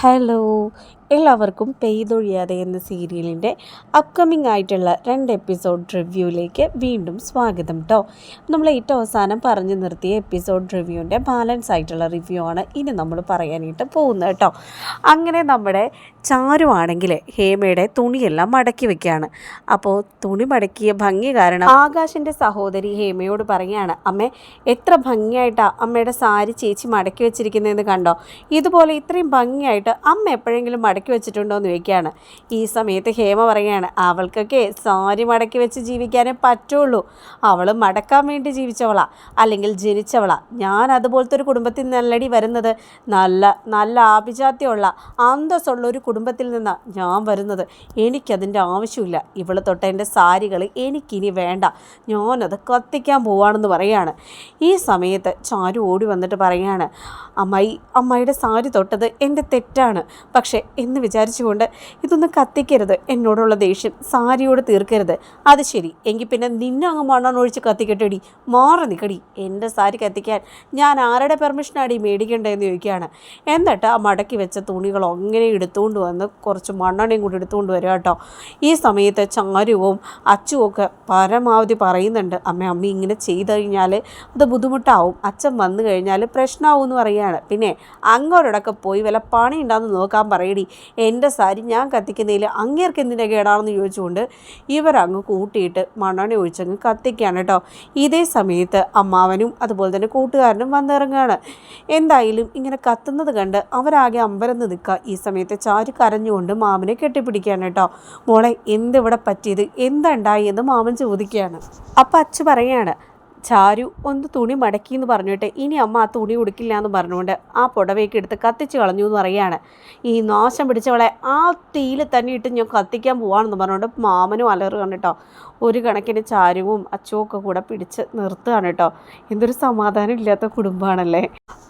hello എല്ലാവർക്കും പെയ്തൊഴിയാതെ എന്ന സീരിയലിന്റെ അപ്കമിംഗ് ആയിട്ടുള്ള രണ്ട് എപ്പിസോഡ് റിവ്യൂയിലേക്ക് വീണ്ടും സ്വാഗതം കേട്ടോ നമ്മൾ ഏറ്റവും അവസാനം പറഞ്ഞു നിർത്തിയ എപ്പിസോഡ് റിവ്യൂവിന്റെ ബാലൻസ് ആയിട്ടുള്ള റിവ്യൂ ആണ് ഇനി നമ്മൾ പറയാനായിട്ട് പോകുന്നത് കേട്ടോ അങ്ങനെ നമ്മുടെ ചാരുവാണെങ്കിൽ ഹേമയുടെ തുണിയെല്ലാം മടക്കി വെക്കുകയാണ്. അപ്പോൾ തുണി മടക്കിയ ഭംഗി കാരണം ആകാശിന്റെ സഹോദരി ഹേമയോട് പറയുകയാണ് അമ്മ എത്ര ഭംഗിയായിട്ടാണ് അമ്മയുടെ സാരി ചേച്ചി മടക്കി വെച്ചിരിക്കുന്നതെന്ന് കണ്ടോ? ഇതുപോലെ ഇത്രയും ഭംഗിയായിട്ട് അമ്മ എപ്പോഴെങ്കിലും മടക്കി വെച്ചിട്ടുണ്ടോ എന്ന് ചോദിക്കുകയാണ്. ഈ സമയത്ത് ഹേമ പറയുകയാണ് അവൾക്കൊക്കെ സാരി മടക്കി വെച്ച് ജീവിക്കാനേ പറ്റുള്ളൂ. അവൾ മടക്കാൻ വേണ്ടി ജീവിച്ചവളാ അല്ലെങ്കിൽ ജനിച്ചവളാ. ഞാൻ അതുപോലത്തെ ഒരു കുടുംബത്തിൽ നിന്നല്ലടി വരുന്നത്. നല്ല നല്ല ആഭിജാത്യമുള്ള അന്തസ്സുള്ള ഒരു കുടുംബത്തിൽ നിന്നാണ് ഞാൻ വരുന്നത്. എനിക്കതിന്റെ ആവശ്യമില്ല. ഇവൾ തൊട്ട എന്റെ സാരികൾ എനിക്കിനി വേണ്ട. ഞാനത് കത്തിക്കാൻ പോവാണെന്ന് പറയുകയാണ്. ഈ സമയത്ത് ചാരു ഓടി വന്നിട്ട് പറയുകയാണ് അമ്മായി അമ്മായിയുടെ സാരി തൊട്ടത് എന്റെ തെറ്റാണ്. പക്ഷേ എന്ന് വിചാരിച്ചുകൊണ്ട് ഇതൊന്ന് കത്തിക്കരുത്. എന്നോടുള്ള ദേഷ്യം സാരിയോട് തീർക്കരുത്. അത് ശരി. എങ്കിൽ പിന്നെ നിന്നെ അങ്ങ് മണ്ണെണ്ണ ഒഴിച്ച് കത്തിക്കട്ടെടി. മാറി നിൽക്കടി എന്റെ സാരി കത്തിക്കാൻ ഞാൻ ആരുടെ പെർമിഷനാടി മേടിക്കേണ്ടതെന്ന് ചോദിക്കുകയാണ്. എന്നിട്ട് ആ മടക്കി വെച്ച തുണികൾ അങ്ങനെ എടുത്തുകൊണ്ട് വന്ന് കുറച്ച് മണ്ണെണ്ണയും കൂടി എടുത്തുകൊണ്ട് വരിക കേട്ടോ ഈ സമയത്ത് ചാരുവും അച്ചുവും ഒക്കെ പരമാവധി പറയുന്നുണ്ട് അമ്മ അമ്മ ഇങ്ങനെ ചെയ്ത് കഴിഞ്ഞാൽ അത് ബുദ്ധിമുട്ടാവും. അച്ഛൻ വന്നു കഴിഞ്ഞാൽ പ്രശ്നമാവും എന്ന് പറയുകയാണ് പിന്നെ അങ്ങോട്ടൊക്കെ പോയി വല്ല പണി ഉണ്ടാകുന്ന നോക്കാൻ പറയടി. എന്റെ സാരി ഞാൻ കത്തിക്കുന്നതിൽ അങ്ങേർക്ക് എന്തിന്റെ കേടാണെന്ന് ചോദിച്ചുകൊണ്ട് ഇവരങ്ങ് കൂട്ടിയിട്ട് മണ്ണെണ്ണ ഒഴിച്ചങ്ങ് കത്തിക്കുകയാണ് കേട്ടോ. ഇതേ സമയത്ത് അമ്മാവനും അതുപോലെ തന്നെ കൂട്ടുകാരനും വന്നിറങ്ങുകയാണ്. എന്തായാലും ഇങ്ങനെ കത്തുന്നത് കണ്ട് അവരാകെ അമ്പരന്ന് നിൽക്കുക. ഈ സമയത്ത് ചാരി കരഞ്ഞുകൊണ്ട് മാമനെ കെട്ടിപ്പിടിക്കുകയാണ് കേട്ടോ. മോളെ എന്തിവിടെ പറ്റിയത്? എന്തുണ്ടായി എന്ന് മാമൻ ചോദിക്കുകയാണ്. അപ്പം അച്ഛ പറയാണ് ചാരു ഒന്ന് തുണി മടക്കി എന്ന് പറഞ്ഞിട്ട് ഇനി അമ്മ ആ തുണി ഉടുക്കില്ല എന്ന് പറഞ്ഞുകൊണ്ട് ആ പുടവയൊക്കെ എടുത്ത് കത്തിച്ച് കളഞ്ഞു എന്ന് പറയാണ് ഈ നാശം പിടിച്ചവളെ ആ തീയിൽ തന്നെ ഇട്ട് ഞാൻ കത്തിക്കാൻ പോവാണെന്ന് പറഞ്ഞുകൊണ്ട് മാമനും അലറുകയാണ് കേട്ടോ. ഒരു കണക്കിന് ചാരുവും അച്ചുവും ഒക്കെ കൂടെ പിടിച്ച് നിർത്തുകയാണ് കേട്ടോ. എന്തൊരു സമാധാനം ഇല്ലാത്ത കുടുംബമാണല്ലേ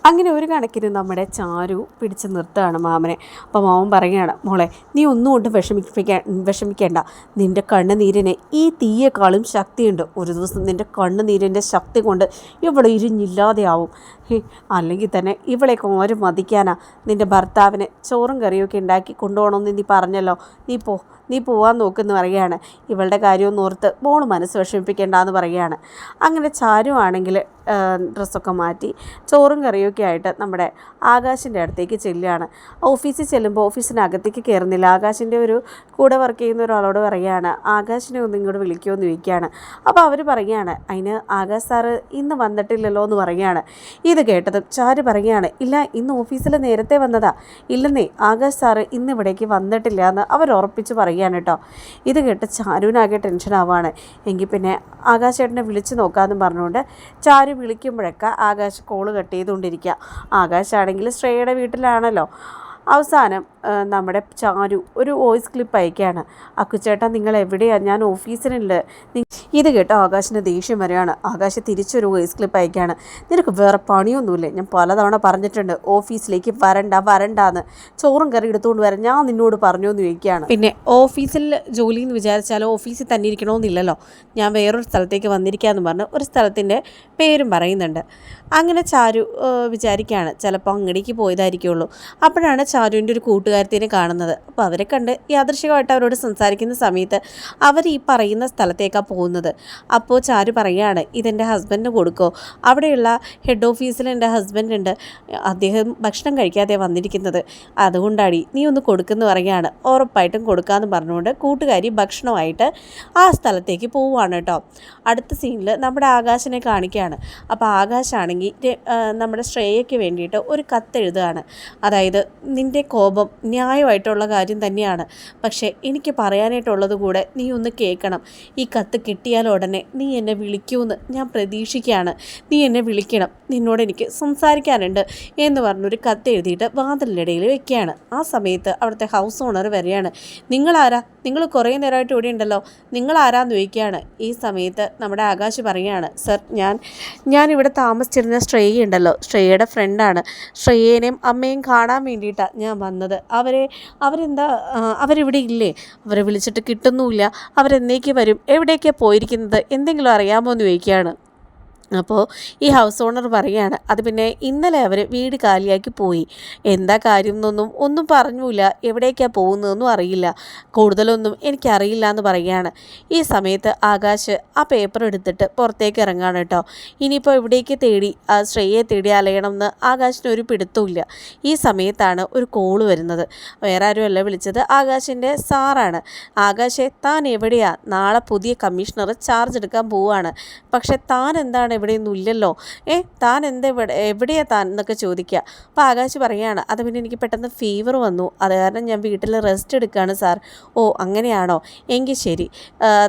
അങ്ങനെ ഒരു കണക്കിന് നമ്മുടെ ചാരു പിടിച്ച് നിർത്തുകയാണ് മാമനെ. അപ്പോൾ മാമൻ പറയുകയാണ് മോളെ നീ ഒന്നും കൊണ്ട് വിഷമിപ്പിക്കാൻ വിഷമിക്കേണ്ട. നിന്റെ കണ്ണുനീരിന് ഈ തീയേക്കാളും ശക്തിയുണ്ട്. ഒരു ദിവസം നിന്റെ കണ്ണുനീരിന്റെ ശക്തി കൊണ്ട് ഇവിടെ ഇരിഞ്ഞില്ലാതെയാവും. അല്ലെങ്കിൽ തന്നെ ഇവളെ കോരും മതിക്കാനാ നിന്റെ ഭർത്താവിന് ചോറും കറിയൊക്കെ ഉണ്ടാക്കി കൊണ്ടുപോകണമെന്ന് നീ പറഞ്ഞല്ലോ. നീ പോ നീ പോവാൻ നോക്കുമെന്ന് പറയുകയാണ്. ഇവളുടെ കാര്യമൊന്നും ഓർത്ത് മോൾ മനസ്സ് വിഷമിപ്പിക്കേണ്ടെന്ന് പറയുകയാണ്. അങ്ങനെ ചാരു ആണെങ്കിൽ ഡ്രസ്സൊക്കെ മാറ്റി ചോറും കറിയൊക്കെ ആയിട്ട് നമ്മുടെ ആകാശിന്റെ അടുത്തേക്ക് ചെല്ലുകയാണ്. ഓഫീസിൽ ചെല്ലുമ്പോൾ ഓഫീസിനകത്തേക്ക് കയറുന്നില്ല. ആകാശിന്റെ ഒരു കൂടെ വർക്ക് ചെയ്യുന്ന ഒരാളോട് പറയുകയാണ് ആകാശിനെ ഒന്ന് ഇങ്ങോട്ട് വിളിക്കുമോ എന്ന് ചോദിക്കുകയാണ്. അപ്പോൾ അവർ പറയുകയാണ് അതിന് ആകാശ് സാറ് ഇന്ന് വന്നിട്ടില്ലല്ലോ എന്ന് പറയുകയാണ്. ഇത് കേട്ടതും ചാര് പറയുകയാണ് ഇല്ല ഇന്ന് ഓഫീസിൽ നേരത്തെ വന്നതാ. ഇല്ലെന്നേ ആകാശ് സാറ് ഇന്ന് ഇവിടേക്ക് വന്നിട്ടില്ല എന്ന് അവർ ഉറപ്പിച്ച് പറയുകയാണ് കേട്ടോ. ഇത് കേട്ട് ചാരുവിനാകെ ടെൻഷൻ ആവുകയാണ്. എങ്കിൽ പിന്നെ ആകാശ് ചേട്ടനെ വിളിച്ച് നോക്കാമെന്ന് പറഞ്ഞുകൊണ്ട് ചാരു വിളിക്കുമ്പോഴൊക്കെ ആകാശ് കോൾ കട്ട് ചെയ്തുകൊണ്ടിരിക്കുക. ആകാശാണെങ്കിൽ ശ്രേയയുടെ വീട്ടിലാണല്ലോ. അവസാനം നമ്മുടെ ചാരു ഒരു വോയിസ് ക്ലിപ്പ് അയക്കുകയാണ്. അക്കുച്ചേട്ടാ നിങ്ങൾ എവിടെയാണ് ഞാൻ ഓഫീസിനില്ല ഇത് കേട്ടോ ആകാശിന്റെ ദേഷ്യം വരികയാണ്. ആകാശ് തിരിച്ചൊരു വോയിസ് ക്ലിപ്പ് അയക്കുകയാണ്. നിനക്ക് വേറെ പണിയൊന്നുമില്ലേ? ഞാൻ പലതവണ പറഞ്ഞിട്ടുണ്ട് ഓഫീസിലേക്ക് വരണ്ട വരണ്ടാന്ന്. ചോറും കറി എടുത്തുകൊണ്ട് വരാൻ ഞാൻ നിന്നോട് പറഞ്ഞു എന്ന് ചോദിക്കുകയാണ്. പിന്നെ ഓഫീസിൽ ജോലി എന്ന് വിചാരിച്ചാൽ ഓഫീസിൽ തന്നെ ഇരിക്കണമെന്നില്ലല്ലോ ഞാൻ വേറൊരു സ്ഥലത്തേക്ക് വന്നിരിക്കാമെന്ന് പറഞ്ഞ് ഒരു സ്ഥലത്തിന്റെ പേരും പറയുന്നുണ്ട്. അങ്ങനെ ചാരു വിചാരിക്കുകയാണ്. ചിലപ്പോൾ അങ്ങടേക്ക് പോയതായിരിക്കുള്ളൂ. അപ്പോഴാണ് ചാരുവിന്റെ ഒരു കൂട്ടുകാരത്തിനെ കാണുന്നത്. അപ്പോൾ അവരെ കണ്ട് യാദൃശികമായിട്ട് അവരോട് സംസാരിക്കുന്ന സമയത്ത് അവർ ഈ പറയുന്ന സ്ഥലത്തേക്കാണ് പോകുന്നത്. അപ്പോൾ ചാരു പറയുകയാണ് ഇതെന്റെ ഹസ്ബൻഡിന് കൊടുക്കോ. അവിടെയുള്ള ഹെഡ് ഓഫീസിൽ എന്റെ ഹസ്ബൻഡ് ഉണ്ട്. അദ്ദേഹം ഭക്ഷണം കഴിക്കാതെ വന്നിരിക്കുന്നത്. അതുകൊണ്ടാടി നീ ഒന്ന് കൊടുക്കുന്നു പറയുകയാണ്. ഉറപ്പായിട്ടും കൊടുക്കാമെന്ന് പറഞ്ഞുകൊണ്ട് കൂട്ടുകാരി ഭക്ഷണമായിട്ട് ആ സ്ഥലത്തേക്ക് പോവുകയാണ് കേട്ടോ. അടുത്ത സീനിൽ നമ്മുടെ ആകാശിനെ കാണിക്കുകയാണ്. അപ്പോൾ ആകാശാണെങ്കിൽ നമ്മുടെ ശ്രേയയ്ക്ക് വേണ്ടിയിട്ട് ഒരു കത്ത് എഴുതുകയാണ് അതായത് നിന്റെ കോപം ന്യായമായിട്ടുള്ള കാര്യം തന്നെയാണ്. പക്ഷേ എനിക്ക് പറയാനായിട്ടുള്ളത് കൂടെ നീ ഒന്ന് കേൾക്കണം. ഈ കത്ത് കിട്ടിയാൽ ഉടനെ നീ എന്നെ വിളിക്കൂന്ന് ഞാൻ പ്രതീക്ഷിക്കുകയാണ്. നീ എന്നെ വിളിക്കണം. നിന്നോട് എനിക്ക് സംസാരിക്കാനുണ്ട് എന്ന് പറഞ്ഞൊരു കത്ത് എഴുതിയിട്ട് വാതിലിനിടയിൽ വെക്കുകയാണ്. ആ സമയത്ത് അവിടുത്തെ ഹൗസ് ഓണർ വരെയാണ്. നിങ്ങളാരാ? നിങ്ങൾ കുറേ നേരമായിട്ട് ഇവിടെ ഉണ്ടല്ലോ. നിങ്ങൾ ആരാന്ന് ചോദിക്കുകയാണ്. ഈ സമയത്ത് നമ്മുടെ ആകാശ് പറയുകയാണ് സർ ഞാൻ ഞാൻ ഇവിടെ താമസിച്ചിരുന്ന ശ്രേയ ഉണ്ടല്ലോ. ശ്രേയയുടെ ഫ്രണ്ടാണ് ശ്രേയേനെയും അമ്മയും കാണാൻ വേണ്ടിയിട്ടാണ് ഞാൻ വന്നത്. അവരെ അവരെന്താ അവരിവിടെ ഇല്ലേ? അവരെ വിളിച്ചിട്ട് കിട്ടുന്നുമില്ല. അവരെന്നേക്ക് വരും? എവിടേക്കാണ് പോയിരിക്കുന്നത്? എന്തെങ്കിലും അറിയാമോ? എന്ന് ചോദിക്കുകയാണ്. അപ്പോൾ ഈ ഹൗസ് ഓണർ പറയുകയാണ് അത് പിന്നെ ഇന്നലെ അവർ വീട് കാലിയാക്കി പോയി. എന്താ കാര്യം എന്നൊന്നും ഒന്നും പറഞ്ഞില്ല എവിടേക്കാണ് പോകുന്നതെന്നും അറിയില്ല. കൂടുതലൊന്നും എനിക്കറിയില്ല എന്ന് പറയുകയാണ് ഈ സമയത്ത് ആകാശ് ആ പേപ്പർ എടുത്തിട്ട് പുറത്തേക്ക് ഇറങ്ങാണ് കേട്ടോ. ഇനിയിപ്പോൾ എവിടേക്ക് തേടി ആ ശ്രേയെ തേടി അലയണം എന്ന് ആകാശിന് ഒരു പിടുത്തമില്ല ഈ സമയത്താണ് ഒരു കോൾ വരുന്നത്. വേറെ ആരുമല്ല വിളിച്ചത്. ആകാശിന്റെ സാറാണ്. ആകാശെ താൻ എവിടെയാണ് നാളെ പുതിയ കമ്മീഷണർ ചാർജ് എടുക്കാൻ പോവുകയാണ്. പക്ഷെ താൻ എന്താണ് എവിടെയൊന്നും ഇല്ലല്ലോ. ഏ താൻ എന്താ ഇവിടെ എവിടെയാ താൻ എന്നൊക്കെ ചോദിക്കുക. അപ്പോൾ ആകാശ് പറയുകയാണ് അത് പിന്നെ എനിക്ക് പെട്ടെന്ന് ഫീവർ വന്നു. അത് കാരണം ഞാൻ വീട്ടിൽ റെസ്റ്റ് എടുക്കുകയാണ് സാർ ഓ അങ്ങനെയാണോ? എങ്കിൽ ശരി.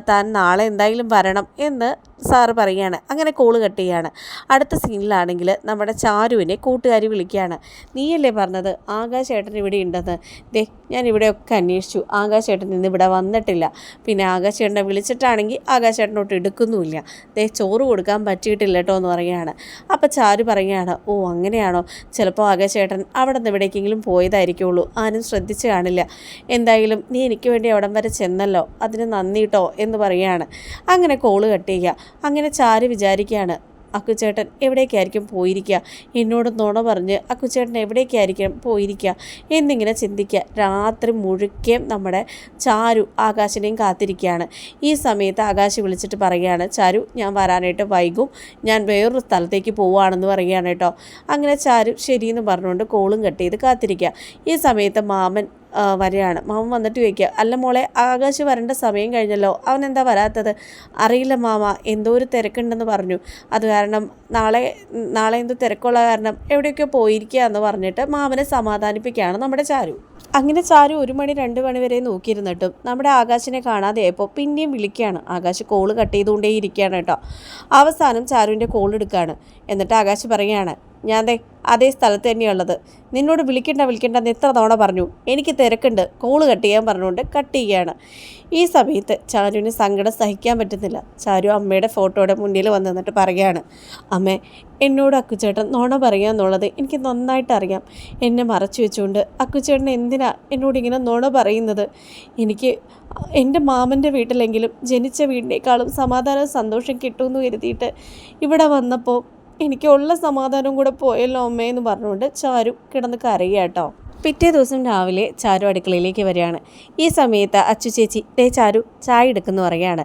താൻ നാളെ എന്തായാലും വരണം എന്ന് സാറ് പറയുകയാണ് അങ്ങനെ കോൾ കട്ട് ചെയ്യാണ്. അടുത്ത സീനിലാണെങ്കിൽ നമ്മുടെ ചാരുവിനെ കൂട്ടുകാരി വിളിക്കുകയാണ്. നീയല്ലേ പറഞ്ഞത്? ആകാശേട്ടൻ ഇവിടെ ഉണ്ടെന്ന്. ദേ ഞാൻ ഇവിടെയൊക്കെ അന്വേഷിച്ചു. ആകാശേട്ടൻ ഇന്ന് ഇവിടെ വന്നിട്ടില്ല. പിന്നെ ആകാശേട്ടനെ വിളിച്ചിട്ടാണെങ്കിൽ ആകാശേട്ടനോട്ട് എടുക്കുന്നുമില്ല. ദേ ചോറ് കൊടുക്കാൻ പറ്റിയിട്ടില്ല കേട്ടോ എന്ന് പറയുകയാണ്. അപ്പോൾ ചാരു പറയുകയാണ് ഓ അങ്ങനെയാണോ? ചിലപ്പോൾ ആകാശേട്ടൻ അവിടെ നിന്ന് എവിടേക്കെങ്കിലും പോയതായിരിക്കുള്ളൂ. ആരും ശ്രദ്ധിച്ചു കാണില്ല. എന്തായാലും നീ എനിക്ക് വേണ്ടി അവിടം വരെ ചെന്നല്ലോ. അതിന് നന്ദി കേട്ടോ എന്ന് പറയുകയാണ്. അങ്ങനെ കോൾ കട്ട് ചെയ്യുക. അങ്ങനെ ചാരു വിചാരിക്കുകയാണ് അക്കുച്ചേട്ടൻ എവിടേക്കായിരിക്കും പോയിരിക്കുക? എന്നോട് നുണ പറഞ്ഞ് അക്കുച്ചേട്ടൻ എവിടേക്കായിരിക്കും പോയിരിക്കുക? എന്നിങ്ങനെ ചിന്തിക്കുക. രാത്രി മുഴുക്കേം നമ്മുടെ ചാരു ആകാശിനെയും കാത്തിരിക്കുകയാണ്. ഈ സമയത്ത് ആകാശ് വിളിച്ചിട്ട് പറയുകയാണ് ചാരു ഞാൻ വരാനായിട്ട് വൈകും. ഞാൻ വേറൊരു സ്ഥലത്തേക്ക് പോവുകയാണെന്ന് പറയുകയാണ് കേട്ടോ. അങ്ങനെ ചാരു ശരിയെന്ന് പറഞ്ഞുകൊണ്ട് കോളും കട്ട് ചെയ്ത് കാത്തിരിക്കുക. ഈ സമയത്ത് മാമൻ വരികയാണ്. മാമ വന്നിട്ട് ചോദിക്കുക അല്ല മോളെ ആകാശ് വരേണ്ട സമയം കഴിഞ്ഞല്ലോ. അവൻ എന്താ വരാത്തത്? അറിയില്ല മാമ എന്തോ ഒരു തിരക്കുണ്ടെന്ന് പറഞ്ഞു. അത് കാരണം നാളെ നാളെ എന്തോ തിരക്കുള്ള കാരണം എവിടെയൊക്കെ പോയിരിക്കുക എന്ന് പറഞ്ഞിട്ട് മാമനെ സമാധാനിപ്പിക്കുകയാണ് നമ്മുടെ ചാരു. അങ്ങനെ ചാരു ഒരു മണി രണ്ട് മണി വരെ നോക്കിയിരുന്നിട്ടും നമ്മുടെ ആകാശിനെ കാണാതെയായപ്പോൾ പിന്നെയും വിളിക്കുകയാണ്. ആകാശ് കോൾ കട്ട് ചെയ്തുകൊണ്ടേ ഇരിക്കുകയാണ് കേട്ടോ. അവസാനം ചാരുവിന്റെ കോൾ എടുക്കുകയാണ്. എന്നിട്ട് ആകാശ് പറയുകയാണ് ഞാൻ ദേ അതേ സ്ഥലത്ത് തന്നെയുള്ളത് നിന്നോട് വിളിക്കണ്ട വിളിക്കണ്ടെന്ന് എത്ര തവണ പറഞ്ഞു. എനിക്ക് തിരക്കുണ്ട്. കോൾ കട്ട് ചെയ്യാൻ പറഞ്ഞുകൊണ്ട് കട്ട് ചെയ്യുകയാണ്. ഈ സമയത്ത് ചാരുവിന് സങ്കടം സഹിക്കാൻ പറ്റുന്നില്ല. ചാരു അമ്മയുടെ ഫോട്ടോയുടെ മുന്നിൽ വന്ന് നിന്നിട്ട് പറയുകയാണ്. അമ്മേ എന്നോട് അക്കുച്ചേട്ടൻ നോണ പറയുക എന്നുള്ളത് എനിക്ക് നന്നായിട്ട് അറിയാം. എന്നെ മറച്ചു വെച്ചുകൊണ്ട് അക്കുച്ചേട്ടൻ എന്തിനാ എന്നോട് ഇങ്ങനെ നുണ പറയുന്നത്? എനിക്ക് എന്റെ മാമന്റെ വീട്ടിലെങ്കിലും ജനിച്ച വീടിനേക്കാളും സമാധാനവും സന്തോഷം കിട്ടുമെന്ന് കരുതിയിട്ട് ഇവിടെ വന്നപ്പോൾ എനിക്കുള്ള സമാധാനം കൂടെ പോയല്ലോ അമ്മയെന്ന് പറഞ്ഞുകൊണ്ട് ചാരു കിടന്ന് കരയുക കേട്ടോ. പിറ്റേ ദിവസം രാവിലെ ചാരു അടുക്കളയിലേക്ക് വരികയാണ്. ഈ സമയത്ത് അച്ചു ചേച്ചി ദേ ചാരു ചായ എടുക്കുന്നു പറയുകയാണ്.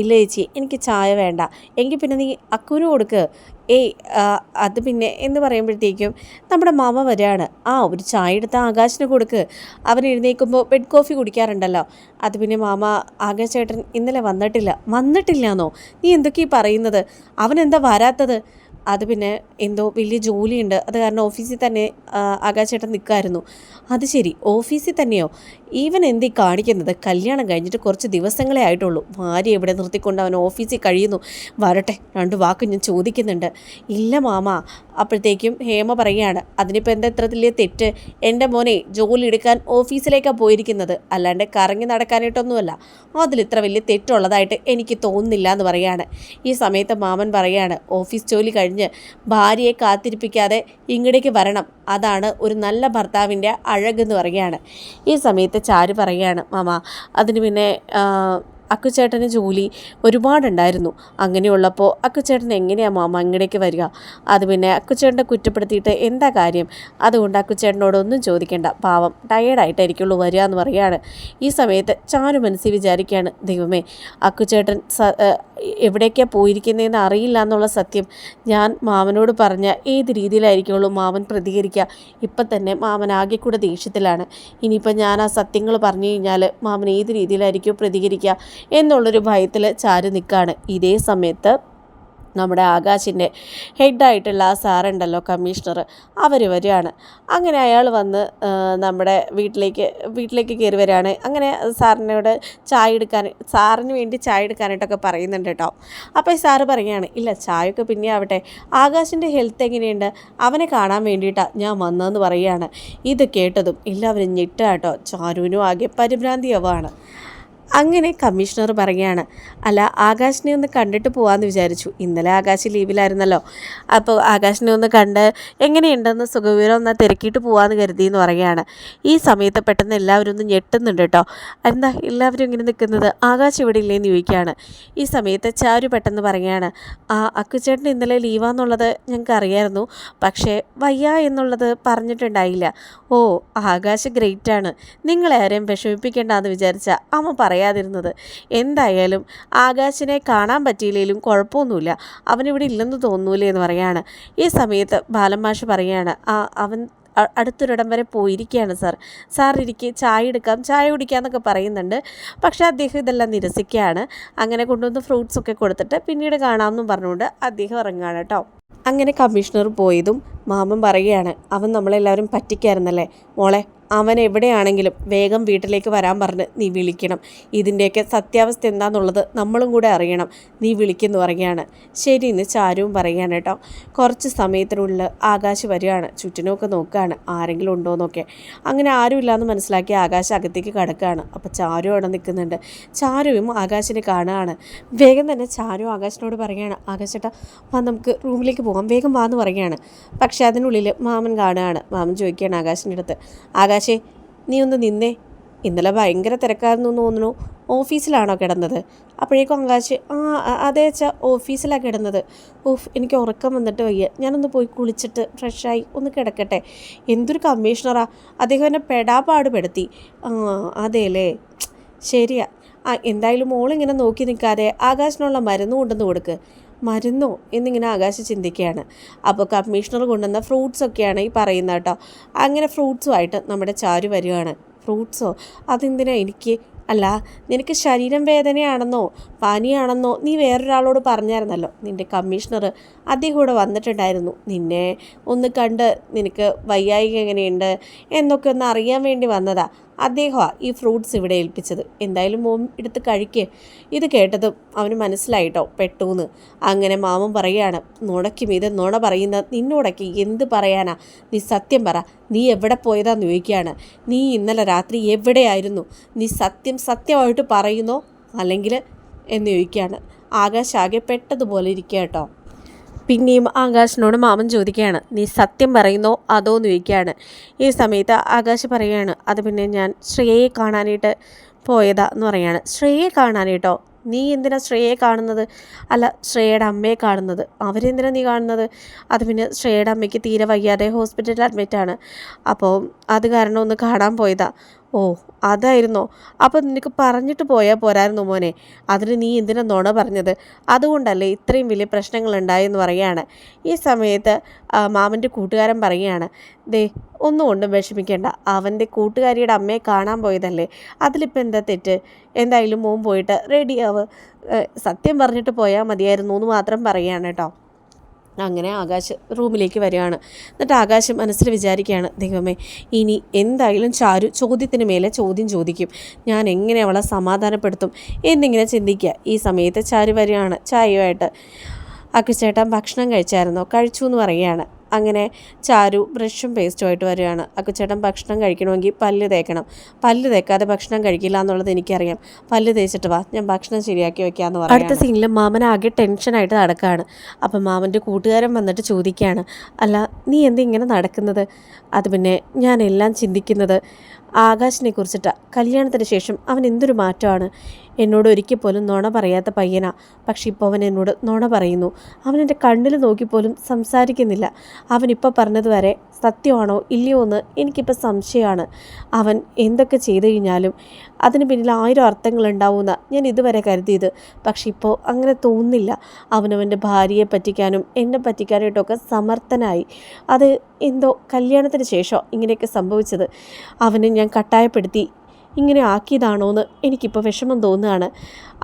ഇല്ല ചേച്ചി എനിക്ക് ചായ വേണ്ട. എങ്കിൽ പിന്നെ നീ അക്കുവിന് കൊടുക്ക്. ഏയ് അത് പിന്നെ എന്ന് പറയുമ്പോഴത്തേക്കും നമ്മുടെ മാമ വരികയാണ്. ആ ഒരു ചായ എടുത്ത ആകാശിന് കൊടുക്ക്. അവൻ എഴുന്നേൽക്കുമ്പോൾ ബെഡ് കോഫി കുടിക്കാറുണ്ടല്ലോ. അത് പിന്നെ മാമ ആകാശേട്ടൻ ഇന്നലെ വന്നിട്ടില്ല. വന്നിട്ടില്ലാന്നോ? നീ എന്തൊക്കെയാണ് പറയുന്നത്? അവൻ എന്താ വരാത്തത്? അത് പിന്നെ എന്തോ വലിയ ജോലിയുണ്ട്. അത് കാരണം ഓഫീസിൽ തന്നെ ആകാശേട്ടൻ നിൽക്കായിരുന്നു അത് ശരി ഓഫീസിൽ തന്നെയോ? ഈവൻ എന്തി കാണിക്കുന്നത്? കല്യാണം കഴിഞ്ഞിട്ട് കുറച്ച് ദിവസങ്ങളെ ആയിട്ടുള്ളൂ. ഭാര്യ എവിടെ നിർത്തിക്കൊണ്ട് അവൻ ഓഫീസിൽ കഴിയുന്നു. വരട്ടെ രണ്ട് വാക്ക് ഞാൻ ചോദിക്കുന്നുണ്ട്. ഇല്ല മാമ അപ്പോഴത്തേക്കും ഹേമ പറയുകയാണ്. അതിനിപ്പോൾ എന്താ ഇത്ര വലിയ തെറ്റ്? എന്റെ മോനെ ജോലി എടുക്കാൻ ഓഫീസിലേക്കാണ് പോയിരിക്കുന്നത്. അല്ലാണ്ട് കറങ്ങി നടക്കാനായിട്ടൊന്നുമല്ല. അതിൽ ഇത്ര വലിയ തെറ്റുള്ളതായിട്ട് എനിക്ക് തോന്നുന്നില്ല എന്ന് പറയാണ് ഈ സമയത്ത് മാമൻ പറയാണ് ഓഫീസ് ജോലി കഴിഞ്ഞ് ഭാര്യയെ കാത്തിരിപ്പിക്കാതെ ഇങ്ങടേക്ക് വരണം. അതാണ് ഒരു നല്ല ഭർത്താവിന്റെ അഴകെന്ന് പറയുകയാണ്. ഈ സമയത്ത് ചാരു പറയുകയാണ് മാമ? അതിന് പിന്നെ അക്കുച്ചേട്ടന് ജോലി ഒരുപാടുണ്ടായിരുന്നു. അങ്ങനെയുള്ളപ്പോൾ അക്കുചേട്ടൻ എങ്ങനെയാണ് മാമ അങ്ങടേക്ക് വരിക? അത് പിന്നെ അക്കുചേട്ടനെ കുറ്റപ്പെടുത്തിയിട്ട് എന്താ കാര്യം? അതുകൊണ്ട് അക്കുചേട്ടനോടൊന്നും ചോദിക്കേണ്ട. പാവം ടയേർഡായിട്ടായിരിക്കുള്ളൂ വരിക എന്ന് പറയുകയാണ് ഈ സമയത്ത് ചാരു മനസ്സിൽ വിചാരിക്കുകയാണ് ദൈവമേ അക്കുച്ചേട്ടൻ എവിടേക്കാണ് പോയിരിക്കുന്നതെന്ന് അറിയില്ല എന്നുള്ള സത്യം. ഞാൻ മാമനോട് പറഞ്ഞ ഏത് രീതിയിലായിരിക്കുള്ളൂ മാമൻ പ്രതികരിക്കുക. ഇപ്പം തന്നെ മാമൻ ആകെ കൂടെ ദേഷ്യത്തിലാണ്. ഇനിയിപ്പോൾ ഞാൻ ആ സത്യങ്ങൾ പറഞ്ഞു കഴിഞ്ഞാൽ മാമൻ ഏത് രീതിയിലായിരിക്കും പ്രതികരിക്കുക? എന്നുള്ളൊരു ഭയത്തിൽ ചാരി നിൽക്കുകയാണ് ഇതേ സമയത്ത് നമ്മുടെ ആകാശിന്റെ ഹെഡായിട്ടുള്ള ആ സാറുണ്ടല്ലോ കമ്മീഷണർ അവർ വരികയാണ്. അങ്ങനെ അയാൾ വന്ന് നമ്മുടെ വീട്ടിലേക്ക് വീട്ടിലേക്ക് കയറി വരികയാണ്. അങ്ങനെ സാറിനോട് ചായ എടുക്കാൻ സാറിന് വേണ്ടി ചായ എടുക്കാനായിട്ടൊക്കെ പറയുന്നുണ്ട് കേട്ടോ. അപ്പോൾ സാറ് പറയുകയാണ് ഇല്ല ചായയൊക്കെ പിന്നെ ആവട്ടെ. ആകാശിന്റെ ഹെൽത്ത് എങ്ങനെയുണ്ട്? അവനെ കാണാൻ വേണ്ടിയിട്ടാണ് ഞാൻ വന്നതെന്ന് പറയുകയാണ്. ഇത് കേട്ടതും എല്ലാവരും ഞെട്ടാട്ടോ ചാരുവിനും ആകെ പരിഭ്രാന്തിയാവാണ് അങ്ങനെ കമ്മീഷണർ പറയുകയാണ് അല്ല ആകാശിനെ ഒന്ന് കണ്ടിട്ട് പോകാമെന്ന് വിചാരിച്ചു. ഇന്നലെ ആകാശ് ലീവിലായിരുന്നല്ലോ. അപ്പോൾ ആകാശിനെ ഒന്ന് കണ്ട് എങ്ങനെയുണ്ടെന്ന് സുഖവിവരം ഒന്ന് തിരക്കിയിട്ട് പോകാമെന്ന് കരുതി എന്ന് പറയുകയാണ്. ഈ സമയത്ത് പെട്ടെന്ന് എല്ലാവരും ഒന്ന് ഞെട്ടുന്നുണ്ട് കേട്ടോ. എന്താ എല്ലാവരും ഇങ്ങനെ നിൽക്കുന്നത്? ആകാശ് ഇവിടെ ഇല്ലേന്ന് ചോദിക്കുകയാണ്. ഈ സമയത്ത് ചാരു പെട്ടെന്ന് പറയുകയാണ് ആ അക്കുചേട്ടൻ ഇന്നലെ ലീവാന്നുള്ളത് ഞങ്ങൾക്ക് അറിയായിരുന്നു. പക്ഷേ വയ്യ എന്നുള്ളത് പറഞ്ഞിട്ടുണ്ടായില്ല. ഓ ആകാശ് ഗ്രേറ്റാണ് നിങ്ങളെ ആരെയും വിഷമിപ്പിക്കേണ്ടെന്ന് വിചാരിച്ച അമ്മ പറയാതിരുന്നത്. എന്തായാലും ആകാശിനെ കാണാൻ പറ്റിയില്ലെങ്കിലും കുഴപ്പമൊന്നുമില്ല. അവനിവിടെ ഇല്ലെന്ന് തോന്നൂലേ എന്ന് പറയാണ്. ഈ സമയത്ത് ബാലമാഷ് പറയാണ് ആ അവൻ അടുത്തൊരിടം വരെ പോയിരിക്കുകയാണ് സാർ. സാർ ഇരിക്കുക ചായ എടുക്കാം ചായ കുടിക്കാമെന്നൊക്കെ പറയുന്നുണ്ട്. പക്ഷേ അദ്ദേഹം ഇതെല്ലാം നിരസിക്കുകയാണ്. അങ്ങനെ കൊണ്ടുവന്ന് ഫ്രൂട്ട്സ് ഒക്കെ കൊടുത്തിട്ട് പിന്നീട് കാണാമെന്നും പറഞ്ഞുകൊണ്ട് അദ്ദേഹം ഇറങ്ങുകയാണ് കേട്ടോ. അങ്ങനെ കമ്മീഷണർ പോയതും മാമൻ പറയുകയാണ് അവൻ നമ്മളെല്ലാവരും പറ്റിക്കായിരുന്നല്ലേ? മോളെ അവൻ എവിടെയാണെങ്കിലും വേഗം വീട്ടിലേക്ക് വരാൻ പറഞ്ഞ് നീ വിളിക്കണം. ഇതിന്റെയൊക്കെ സത്യാവസ്ഥ എന്താണെന്നുള്ളത് നമ്മളും കൂടെ അറിയണം. നീ വിളിക്കുന്നു പറയുകയാണ്. ശരി എന്ന് ചാരുവും പറയുകയാണ് കേട്ടോ. കുറച്ച് സമയത്തിനുള്ളിൽ ആകാശ് വരികയാണ്. ചുറ്റിനൊക്കെ നോക്കുകയാണ്. ആരെങ്കിലും ഉണ്ടോ എന്നൊക്കെ. അങ്ങനെ ആരും ഇല്ലാന്ന് മനസ്സിലാക്കി ആകാശ് അകത്തേക്ക് കിടക്കുകയാണ്. അപ്പോൾ ചാരു അവിടെ നിൽക്കുന്നുണ്ട്. ചാരുവും ആകാശിനെ കാണുകയാണ്. വേഗം തന്നെ ചാരു ആകാശിനോട് പറയുകയാണ്. ആകാശേട്ടാ വാ നമുക്ക് റൂമിലേക്ക് പോകാം. വേഗം വാന്ന് പറയുകയാണ്. പക്ഷേ അതിനുള്ളിൽ മാമൻ കാണുകയാണ്. മാമൻ ചോദിക്കുകയാണ് ആകാശിന്റെ അടുത്ത്. ആകാശേ നീ ഒന്ന് നിന്നേ. ഇന്നലെ ഭയങ്കര തിരക്കായിരുന്നു എന്ന് തോന്നുന്നു. ഓഫീസിലാണോ കിടന്നത്? അപ്പോഴേക്കും ആകാശ് ആ അതെ അച്ഛാ ഓഫീസിലാണ് കിടന്നത്. ഓഫ് എനിക്ക് ഉറക്കം വന്നിട്ട് വയ്യ. ഞാനൊന്ന് പോയി കുളിച്ചിട്ട് ഫ്രഷായി ഒന്ന് കിടക്കട്ടെ. എന്തൊരു കമ്മീഷണറാ. അദ്ദേഹം എന്നെ പെടാപ്പാട് പെടുത്തി ആ അതെയല്ലേ? ശരിയാ. ആ എന്തായാലും മോളിങ്ങനെ നോക്കി നിൽക്കാതെ ആകാശിനുള്ള മരുന്ന് കൊണ്ടുവന്ന് കൊടുക്ക്. മരുന്നോ എന്നിങ്ങനെ ആകാശ ചിന്തിക്കുകയാണ്. അപ്പോൾ കമ്മീഷണർ കൊണ്ടുവന്ന ഫ്രൂട്ട്സൊക്കെയാണ് ഈ പറയുന്നത് കേട്ടോ. അങ്ങനെ ഫ്രൂട്ട്സുമായിട്ട് നമ്മുടെ ചാരു വരികയാണ് ഫ്രൂട്ട്സോ അതെന്തിനാ എനിക്ക്? അല്ല നിനക്ക് ശരീരം വേദനയാണെന്നോ പനിയാണെന്നോ നീ വേറൊരാളോട് പറഞ്ഞായിരുന്നല്ലോ. നിന്റെ കമ്മീഷണർ അദ്ദേഹം ഇവിടെ വന്നിട്ടുണ്ടായിരുന്നു. നിന്നെ ഒന്ന് കണ്ട് നിനക്ക് വയ്യായിക എങ്ങനെയുണ്ട് എന്നൊക്കെ ഒന്ന് അറിയാൻ വേണ്ടി വന്നതാ. അദ്ദേഹമാണ് ഈ ഫ്രൂട്ട്സ് ഇവിടെ ഏൽപ്പിച്ചത്. എന്തായാലും മോൻ എടുത്ത് കഴിക്ക്. ഇത് കേട്ടതും അവന് മനസ്സിലായിട്ടോ? പെട്ടൂന്ന്. അങ്ങനെ മാമൻ പറയുകയാണ് നുണയ്ക്കും ഇത് നുണ പറയുന്ന നിന്നോടൊക്കെ എന്ത് പറയാനാ? നീ സത്യം പറ. നീ എവിടെ പോയതാന്ന് ചോദിക്കുകയാണ്. നീ ഇന്നലെ രാത്രി എവിടെയായിരുന്നു? നീ സത്യം സത്യമായിട്ട് പറയുന്നോ? അല്ലെങ്കിൽ? എന്ന് ചോദിക്കുകയാണ്. ആകാശാകെ ആകെ പെട്ടതുപോലെ ഇരിക്കുക കേട്ടോ പിന്നെയും ആകാശിനോട് മാമൻ ചോദിക്കുകയാണ് നീ സത്യം പറയുന്നോ? അതോ എന്ന് ചോദിക്കുകയാണ്. ഈ സമയത്ത് ആകാശ് പറയുകയാണ് അത് പിന്നെ ഞാൻ ശ്രേയയെ കാണാനായിട്ട് പോയതാ എന്ന് പറയാണ് ശ്രേയയെ കാണാനായിട്ടോ? നീ എന്തിനാ ശ്രേയെ കാണുന്നത്? അല്ല ശ്രേയയുടെ അമ്മയെ കാണുന്നത്. അവരെന്തിനാ നീ കാണുന്നത്? അത് പിന്നെ ശ്രേയയുടെ അമ്മയ്ക്ക് തീരെ വയ്യാതെ ഹോസ്പിറ്റലിൽ അഡ്മിറ്റാണ്. അപ്പോൾ അത് കാരണം ഒന്ന് കാണാൻ പോയതാ. ഓ അതായിരുന്നോ. അപ്പോൾ നിനക്ക് പറഞ്ഞിട്ട് പോയാൽ പോരായിരുന്നു മോനെ. അതിന് നീ എന്തിനാ നുണ പറഞ്ഞത്? അതുകൊണ്ടല്ലേ ഇത്രയും വലിയ പ്രശ്നങ്ങൾ ഉണ്ടായെന്ന് പറയാണ് ഈ സമയത്ത് മാമന്റെ കൂട്ടുകാരൻ പറയുകയാണ് ദേ ഒന്നും കൊണ്ടും വിഷമിക്കേണ്ട. അവന്റെ കൂട്ടുകാരിയുടെ അമ്മയെ കാണാൻ പോയതല്ലേ? അതിലിപ്പോൾ എന്താ തെറ്റ്? എന്തായാലും മോൻ പോയിട്ട് റെഡിയാവ് സത്യം പറഞ്ഞിട്ട് പോയാൽ മതിയായിരുന്നു എന്ന് മാത്രം പറയുകയാണ് കേട്ടോ. അങ്ങനെ ആകാശ റൂമിലേക്ക് വരികയാണ്. എന്നിട്ട് ആകാശം മനസ്സിൽ വിചാരിക്കുകയാണ് ദൈവമേ ഇനി എന്തായാലും ചാരു ചോദ്യത്തിന് മേലെ ചോദ്യം ചോദിക്കും. ഞാൻ എങ്ങനെ അവളെ സമാധാനപ്പെടുത്തും? എന്നിങ്ങനെ ചിന്തിക്കുക. ഈ സമയത്ത് ചാരു വരികയാണ് ചായയുമായിട്ട്. അക്കുച്ചേട്ടൻ ഭക്ഷണം കഴിച്ചായിരുന്നോ? കഴിച്ചു എന്ന് പറയുകയാണ്. അങ്ങനെ ചാരു ബ്രഷും പേസ്റ്റും പേസ്റ്റുമായിട്ട് വരികയാണ്. അക്കുച്ചേട്ടൻ ഭക്ഷണം കഴിക്കണമെങ്കിൽ പല്ല് തേക്കണം. പല്ല് തേക്കാതെ ഭക്ഷണം കഴിക്കില്ല എന്നുള്ളത് എനിക്കറിയാം. പല്ല് തേച്ചിട്ട് വാ ഞാൻ ഭക്ഷണം ശരിയാക്കി വെക്കാമെന്ന് പറയാം അടുത്ത സീനിൽ മാമൻ ആകെ ടെൻഷനായിട്ട് നടക്കുകയാണ് അപ്പം മാമന്റെ കൂട്ടുകാരൻ വന്നിട്ട് ചോദിക്കുകയാണ് അല്ല നീ എന്തിങ്ങനെ നടക്കുന്നത്? അത് പിന്നെ ഞാനെല്ലാം ചിന്തിക്കുന്നത് ആകാശിനെ കുറിച്ചിട്ടാണ് കല്യാണത്തിന് ശേഷം അവൻ എന്തൊരു മാറ്റമാണ്. എന്നോട് ഒരിക്കൽ പോലും നുണ പറയാത്ത പയ്യനാ. പക്ഷെ ഇപ്പോൾ അവൻ എന്നോട് നുണ പറയുന്നു. അവൻ എന്റെ കണ്ണിൽ നോക്കിപ്പോലും സംസാരിക്കുന്നില്ല. അവനിപ്പോൾ പറഞ്ഞത് വരെ സത്യമാണോ ഇല്ലയോ എന്ന് എനിക്കിപ്പോൾ സംശയമാണ്. അവൻ എന്തൊക്കെ ചെയ്തു കഴിഞ്ഞാലും അതിന് പിന്നിൽ ആയിരം അർത്ഥങ്ങളുണ്ടാവുമെന്ന് ഞാൻ ഇതുവരെ കരുതിയത്. പക്ഷെ ഇപ്പോൾ അങ്ങനെ തോന്നുന്നില്ല. അവനവന്റെ ഭാര്യയെ പറ്റിക്കാനും എന്നെ പറ്റിക്കാനായിട്ടൊക്കെ സമർത്ഥനായി. അത് എന്തോ കല്യാണത്തിന് ശേഷം ഇങ്ങനെയൊക്കെ സംഭവിച്ചത്. അവനെ ഞാൻ കട്ടായപ്പെടുത്തി. ഇങ്ങനെ ആക്കിയതാണോ എന്ന് എനിക്കിപ്പോൾ വിഷമം തോന്നുകയാണ്.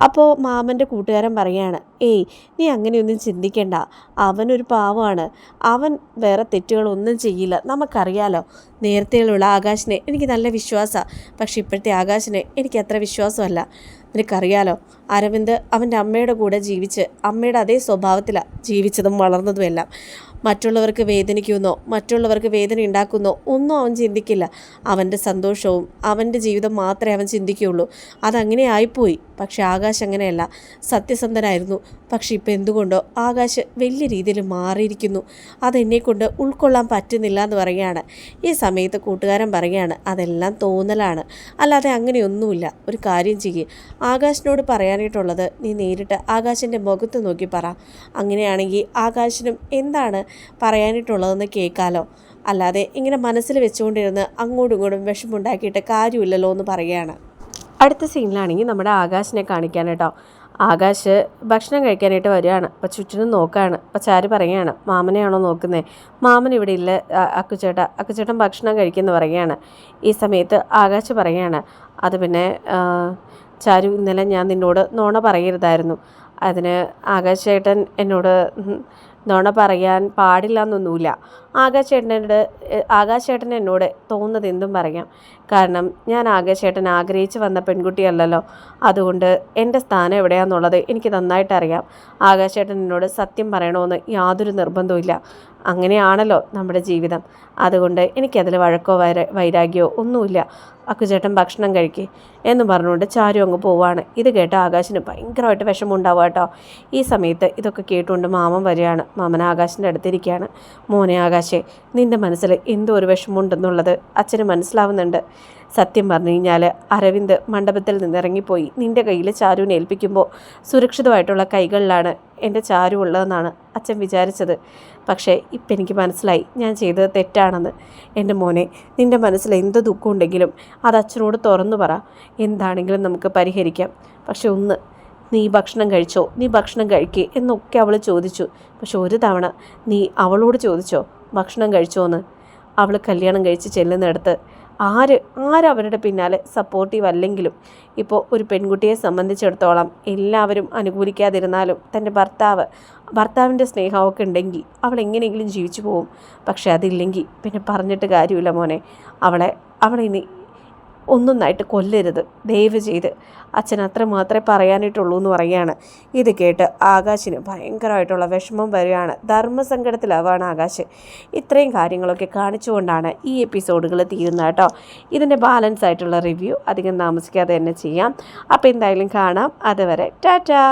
അപ്പോൾ മാമന്റെ കൂട്ടുകാരൻ പറയാണ് ഏയ് നീ അങ്ങനെയൊന്നും ചിന്തിക്കേണ്ട. അവനൊരു പാവമാണ്. അവൻ വേറെ തെറ്റുകളൊന്നും ചെയ്യില്ല. നമുക്കറിയാലോ നേരത്തെയുള്ള ആകാശിനെ എനിക്ക് നല്ല വിശ്വാസമാണ്. പക്ഷേ ഇപ്പോഴത്തെ ആകാശിനെ എനിക്ക് അത്ര വിശ്വാസമല്ല. നിനക്കറിയാലോ അരവിന്ദ് അവന്റെ അമ്മയുടെ കൂടെ ജീവിച്ച് അമ്മയുടെ അതേ സ്വഭാവത്തിലാണ് ജീവിച്ചതും വളർന്നതുമെല്ലാം. മറ്റുള്ളവർക്ക് വേദനിക്കുന്നോ മറ്റുള്ളവർക്ക് വേദന ഉണ്ടാക്കുന്നോ ഒന്നും അവൻ ചിന്തിക്കില്ല. അവന്റെ സന്തോഷവും അവന്റെ ജീവിതം മാത്രമേ അവൻ ചിന്തിക്കുകയുള്ളൂ. അതങ്ങനെ ആയിപ്പോയി. പക്ഷെ ആകാശ് അങ്ങനെയല്ല. സത്യസന്ധനായിരുന്നു. പക്ഷെ ഇപ്പം എന്തുകൊണ്ടോ ആകാശ് വലിയ രീതിയിൽ മാറിയിരിക്കുന്നു. അതെന്നെക്കൊണ്ട് ഉൾക്കൊള്ളാൻ പറ്റുന്നില്ല എന്ന് പറയുകയാണ്. ഈ സമയത്ത് കൂട്ടുകാരൻ പറയുകയാണ് അതെല്ലാം തോന്നലാണ്. അല്ലാതെ അങ്ങനെയൊന്നുമില്ല. ഒരു കാര്യം ചെയ്യുക ആകാശിനോട് പറയാനായിട്ടുള്ളത് നീ നേരിട്ട് ആകാശിന്റെ മുഖത്ത് നോക്കി പറ. അങ്ങനെയാണെങ്കിൽ ആകാശിനും എന്താണ് പറയാനായിട്ടുള്ളതെന്ന് കേൾക്കാലോ. അല്ലാതെ ഇങ്ങനെ മനസ്സിൽ വെച്ചുകൊണ്ടിരുന്ന് അങ്ങോട്ടും ഇങ്ങോട്ടും വിഷമുണ്ടാക്കിയിട്ട് കാര്യമില്ലല്ലോ എന്ന് പറയുകയാണ്. അടുത്ത സീനിലാണെങ്കിൽ നമ്മുടെ ആകാശിനെ കാണിക്കാൻ കേട്ടോ. ആകാശ് ഭക്ഷണം കഴിക്കാനായിട്ട് വരികയാണ്. അപ്പോൾ ചുറ്റിനും നോക്കുകയാണ്. അപ്പോൾ ചാരി പറയുകയാണ് മാമനെയാണോ നോക്കുന്നത് മാമൻ ഇവിടെ ഇല്ല അക്കുചേട്ട. അക്കുചേട്ടൻ ഭക്ഷണം കഴിക്കുമെന്ന് പറയുകയാണ്. ഈ സമയത്ത് ആകാശ് പറയുകയാണ് അത് പിന്നെ ചാരു ഇന്നലെ ഞാൻ നിന്നോട് നോണ പറയരുതായിരുന്നു. അതിന് ആകാശേട്ടൻ എന്നോട് നുണ പറയാൻ പാടില്ല എന്നൊന്നുമില്ല ആകാശേട്ടനോട് ആകാശേട്ടൻ എന്നോട് തോന്നുന്നത് എന്തും പറയാം. കാരണം ഞാൻ ആകെ ചേട്ടൻ ആഗ്രഹിച്ച് വന്ന പെൺകുട്ടിയല്ലല്ലോ. അതുകൊണ്ട് എന്റെ സ്ഥാനം എവിടെയാണെന്നുള്ളത് എനിക്ക് നന്നായിട്ട് അറിയാം ആകാശേട്ടൻ എന്നോട് സത്യം പറയണമെന്ന് യാതൊരു നിർബന്ധവും അങ്ങനെയാണല്ലോ നമ്മുടെ ജീവിതം. അതുകൊണ്ട് എനിക്കതിൽ വഴക്കോ വൈര വൈരാഗ്യമോ ഒന്നുമില്ല. അക്കുചേട്ടൻ ഭക്ഷണം കഴിക്കേ എന്ന് പറഞ്ഞുകൊണ്ട് ചാരു അങ്ങ് പോവാണ്. ഇത് കേട്ട ആകാശിന് ഭയങ്കരമായിട്ട് വിഷമമുണ്ടാവുക കേട്ടോ. ഈ സമയത്ത് ഇതൊക്കെ കേട്ടുകൊണ്ട് മാമൻ വരികയാണ്. മാമൻ ആകാശിന്റെ അടുത്തിരിക്കുകയാണ്. മോനെ ആകാശേ നിന്റെ മനസ്സിൽ എന്തോ ഒരു വിഷമമുണ്ടെന്നുള്ളത് അച്ഛന് മനസ്സിലാവുന്നുണ്ട്. സത്യം പറഞ്ഞു കഴിഞ്ഞാൽ അരവിന്ദ് മണ്ഡപത്തിൽ നിന്ന് ഇറങ്ങിപ്പോയി. നിന്റെ കയ്യിൽ ചാരുവിനെ ഏൽപ്പിക്കുമ്പോൾ സുരക്ഷിതമായിട്ടുള്ള കൈകളിലാണ് എന്റെ ചാരു ഉള്ളതെന്നാണ് അച്ഛൻ വിചാരിച്ചത്. പക്ഷേ ഇപ്പം എനിക്ക് മനസ്സിലായി ഞാൻ ചെയ്തത് തെറ്റാണെന്ന്. എന്റെ മോനെ നിന്റെ മനസ്സിൽ എന്ത് ദുഃഖമുണ്ടെങ്കിലും അത് അച്ഛനോട് തുറന്നു പറ. എന്താണെങ്കിലും നമുക്ക് പരിഹരിക്കാം. പക്ഷെ ഒന്ന് നീ ഭക്ഷണം കഴിച്ചോ? നീ ഭക്ഷണം കഴിക്കേ എന്നൊക്കെ അവൾ ചോദിച്ചു. പക്ഷെ ഒരു തവണ നീ അവളോട് ചോദിച്ചോ ഭക്ഷണം കഴിച്ചോ എന്ന് അവൾ കല്യാണം കഴിച്ച് ചെല്ലുന്നിടത്ത് ആര് ആരവരുടെ പിന്നാലെ സപ്പോർട്ടീവ് അല്ലെങ്കിലും ഇപ്പോൾ ഒരു പെൺകുട്ടിയെ സംബന്ധിച്ചിടത്തോളം എല്ലാവരും അനുകൂലിക്കാതിരുന്നാലും തന്റെ ഭർത്താവ് ഭർത്താവിന്റെ സ്നേഹമൊക്കെ ഉണ്ടെങ്കിൽ അവൾ എങ്ങനെയെങ്കിലും ജീവിച്ചു പോകും. പക്ഷെ അതില്ലെങ്കിൽ പിന്നെ പറഞ്ഞിട്ട് കാര്യമില്ല മോനെ. അവളെ അവളിനി ഒന്നൊന്നായിട്ട് കൊല്ലരുത്. ദയവ് ചെയ്ത് അച്ഛൻ അത്ര മാത്രമേ പറയാനായിട്ടുള്ളൂ എന്ന് പറയുകയാണ്. ഇത് കേട്ട് ആകാശിന് ഭയങ്കരമായിട്ടുള്ള വിഷമം വരികയാണ്. ധർമ്മസങ്കടത്തിലാവാണ് ആകാശ്. ഇത്രയും കാര്യങ്ങളൊക്കെ കാണിച്ചുകൊണ്ടാണ് ഈ എപ്പിസോഡുകൾ തീരുന്നത് കേട്ടോ. ഇതിന്റെ ബാലൻസ് ആയിട്ടുള്ള റിവ്യൂ അധികം താമസിക്കാതെ തന്നെ ചെയ്യാം. അപ്പോൾ എന്തായാലും കാണാം. അതുവരെ ടാറ്റാ.